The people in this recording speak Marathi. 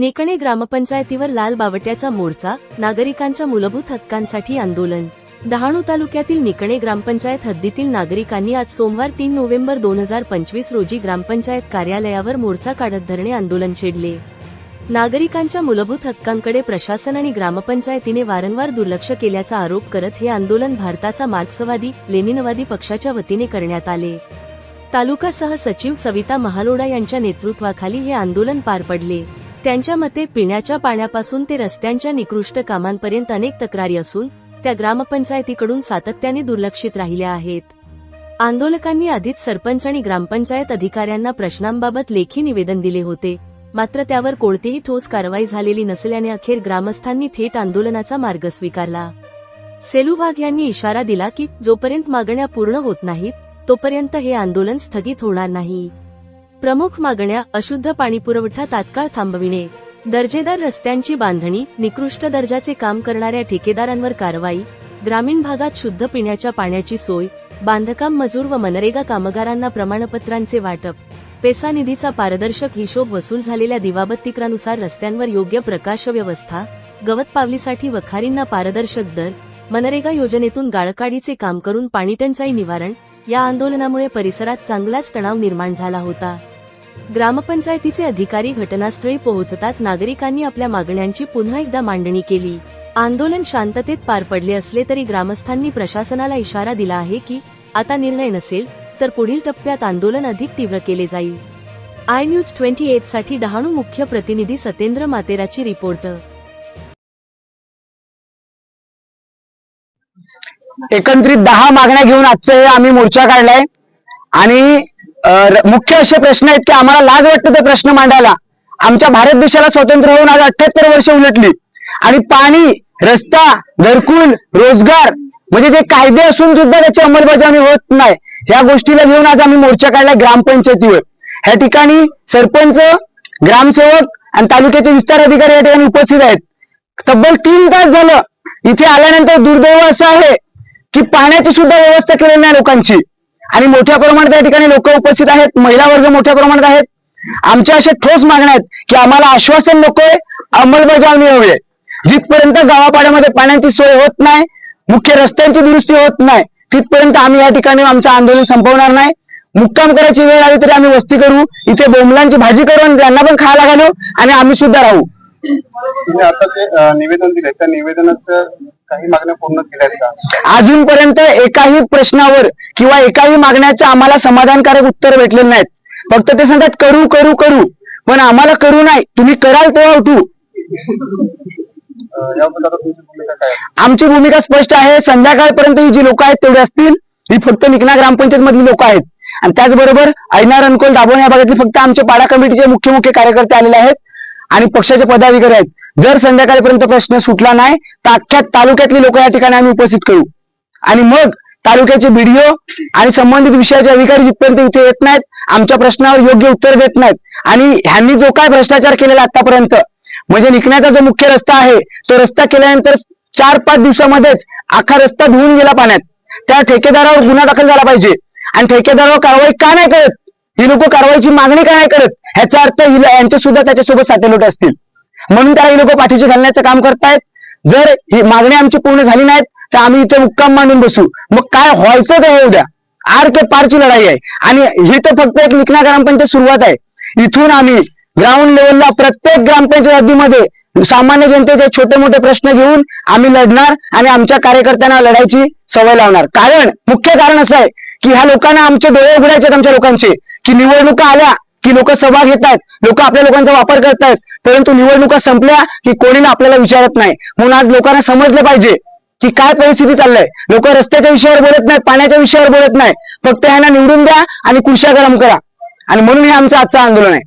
निकणे ग्रामपंचायतीवर लाल बावट्याचा मोर्चा नागरिकांच्या मूलभूत हक्कांसाठी आंदोलन. डहाणू तालुक्यातील निकणे ग्रामपंचायत हद्दीतील नागरिकांनी आज सोमवार तीन नोव्हेंबर दोन हजार पंचवीस रोजी ग्रामपंचायत कार्यालयावर मोर्चा काढत धरणे आंदोलन छेडले. नागरिकांच्या मूलभूत हक्कांकडे प्रशासन आणि ग्रामपंचायतीने वारंवार दुर्लक्ष केल्याचा आरोप करत हे आंदोलन भारताचा मार्क्सवादी लेनिनवादी पक्षाच्या वतीने करण्यात आले. तालुका सह सचिव सविता महालोडा यांच्या नेतृत्वाखाली हे आंदोलन पार पडले. त्यांच्या मते पिण्याच्या पाण्यापासून ते रस्त्यांच्या निकृष्ट कामांपर्यंत अनेक तक्रारी असून त्या ग्रामपंचायतीकडून सातत्याने दुर्लक्षित राहिल्या आहेत. आंदोलकांनी आधीच सरपंच आणि ग्रामपंचायत अधिकाऱ्यांना प्रश्नांबाबत लेखी निवेदन दिले होते. मात्र त्यावर कोणतीही ठोस कारवाई झालेली नसल्याने अखेर ग्रामस्थांनी थेट आंदोलनाचा मार्ग स्वीकारला. सेलू यांनी इशारा दिला की जोपर्यंत मागण्या पूर्ण होत नाहीत तोपर्यंत हे आंदोलन स्थगित होणार नाही. प्रमुख मागण्या अशुद्ध पाणीपुरवठा तात्काळ थांबविणे. दर्जेदार रस्त्यांची बांधणी निकृष्ट दर्जाचे काम करणाऱ्या ठेकेदारांवर कारवाई ग्रामीण भागात शुद्ध पिण्याच्या पाण्याची सोय बांधकाम मजूर व मनरेगा कामगारांना प्रमाणपत्रांचे वाटप. पेसा निधीचा पारदर्शक हिशोब वसूल झालेल्या दिवाबत्तिकानुसार रस्त्यांवर योग्य प्रकाश व्यवस्था गवत पावलीसाठी वखारींना पारदर्शक दर मनरेगा योजनेतून गाळकाडीचे काम करून पाणीटंचाई निवारण या आंदोलनामुळे परिसरात चांगलाच तणाव निर्माण झाला होता. ग्रामपंचायतीचे अधिकारी घटनास्थळी पोहोचताच नागरिकांनी आपल्या मागण्यांची पुन्हा एकदा मांडणी केली. आंदोलन शांततेत पार पडले असले तरी ग्रामस्थांनी प्रशासनाला इशारा दिला आहे की आता निर्णय नसेल तर पुढील टप्प्यात आंदोलन अधिक तीव्र केले जाईल. आय न्यूज ट्वेंटी एटसाठी डहाणू मुख्य प्रतिनिधी सतेंद्र मातेराची रिपोर्ट. एकत्रित दहा मागण्या घेऊन आजचं आम्ही मोर्चा काढलाय. आणि मुख्य असे प्रश्न आहेत की आम्हाला लाज वाटतं ते प्रश्न मांडायला. आमच्या भारत देशाला स्वतंत्र होऊन आज अठ्याहत्तर वर्ष उलटली. आणि पाणी रस्ता घरकुल रोजगार म्हणजे जे कायदे असून सुद्धा त्याची अंमलबजावणी होत नाही. ह्या गोष्टीला घेऊन आज आम्ही मोर्चा काढला ग्रामपंचायतीवर. ह्या ठिकाणी सरपंच ग्रामसेवक आणि तालुक्याचे विस्तार अधिकारी या ठिकाणी उपस्थित आहेत. तब्बल तीन तास झालं. इथे आल्यानंतर दुर्दैव असं आहे की पाण्याची सुद्धा व्यवस्था केलेली नाही लोकांची. आणि मोठ्या प्रमाणात या ठिकाणी लोक उपस्थित आहेत. महिला वर्ग मोठ्या प्रमाणात आहेत. आमच्या अशा ठोस मागण्या आहेत की आम्हाला आश्वासन नकोय अंमलबजावणी हवी आहे जिथपर्यंत गावापाड्यामध्ये पाण्याची सोय होत नाही मुख्य रस्त्यांची दुरुस्ती होत नाही तिथपर्यंत आम्ही या ठिकाणी आमचं आंदोलन संपवणार नाही. मुक्काम करायची वेळ आली तरी आम्ही वस्ती करू इथे बोंबलांची भाजी करू आणि त्यांना पण खायला घालू आणि आम्ही सुद्धा राहू. तुम्ही आता जे निवेदन दिले त्या निवेदनाचं काही मागण्या पूर्ण केल्या का? अजूनपर्यंत एकाही प्रश्नावर किंवा एकाही मागण्याचं आम्हाला समाधानकारक उत्तर भेटलेलं नाहीत. फक्त ते सांगतात करू करू करू. पण आम्हाला करू नाही. तुम्ही कराल तेव्हा उठू? आमची भूमिका स्पष्ट आहे. संध्याकाळपर्यंत ही जी लोक आहेत तेवढे असतील. ही फक्त निकना ग्रामपंचायत मधली लोक आहेत. आणि त्याचबरोबर ऐनार अनकोल दाबोन या भागातले फक्त आमचे पाडा कमिटीचे मुख्य मुख्य कार्यकर्ते आलेले आहेत. आणि पक्षाचे पदाधिकारी आहेत. जर संध्याकाळपर्यंत प्रश्न सुटला नाही तर अख्ख्या तालुक्यातली लोक या ठिकाणी आम्ही उपस्थित करू. आणि मग तालुक्याचे बीडीओ आणि संबंधित विषयाचे अधिकारी जिथपर्यंत इथे येत नाहीत आमच्या प्रश्नावर योग्य उत्तर देत नाहीत. आणि ह्यांनी जो काय भ्रष्टाचार केलेला आतापर्यंत म्हणजे निघण्याचा जो मुख्य रस्ता आहे तो रस्ता केल्यानंतर चार पाच दिवसामध्येच अख्खा रस्ता धुवून गेला पाण्यात. त्या ठेकेदारावर गुन्हा दाखल झाला पाहिजे. आणि ठेकेदारावर कारवाई का नाही करत? ही लोक कारवाईची मागणी काय करत? ह्याचा अर्थ हिला- यांचे सुद्धा त्याच्यासोबत सातेलोट असतील. म्हणून त्याला ही लोक पाठीशी घालण्याचं काम करतायत. जर ही मागणी आमची पूर्ण झाली नाहीत तर आम्ही इथे मुक्काम मांडून बसू. मग काय व्हायचं ते होऊ द्या आर के पारची लढाई आहे. आणि ही तर फक्त एक निकना ग्रामपंचायत सुरुवात आहे. इथून आम्ही ग्राउंड लेवलला प्रत्येक ग्रामपंचायत हद्दीमध्ये सामान्य जनतेचे छोटे मोठे प्रश्न घेऊन आम्ही लढणार आणि आमच्या कार्यकर्त्यांना लढायची सवय लावणार. कारण मुख्य कारण असं आहे की ह्या लोकांना आमचे डोळे उघडायचे आहेत आमच्या लोकांचे. की निवडणुका आल्या की लोक सभा घेत आहेत लोक आपल्या लोकांचा वापर करतायत परंतु निवडणुका संपल्या की कोणी आपल्याला विचारत नाही. म्हणून आज लोकांना समजलं पाहिजे की काय परिस्थिती चाललंय. लोक रस्त्याच्या विषयावर बोलत नाहीत पाण्याच्या विषयावर बोलत नाही फक्त ह्यांना निवडून द्या आणि खुर्च्या गरम करा. आणि म्हणून हे आमचं आजचं आंदोलन आहे.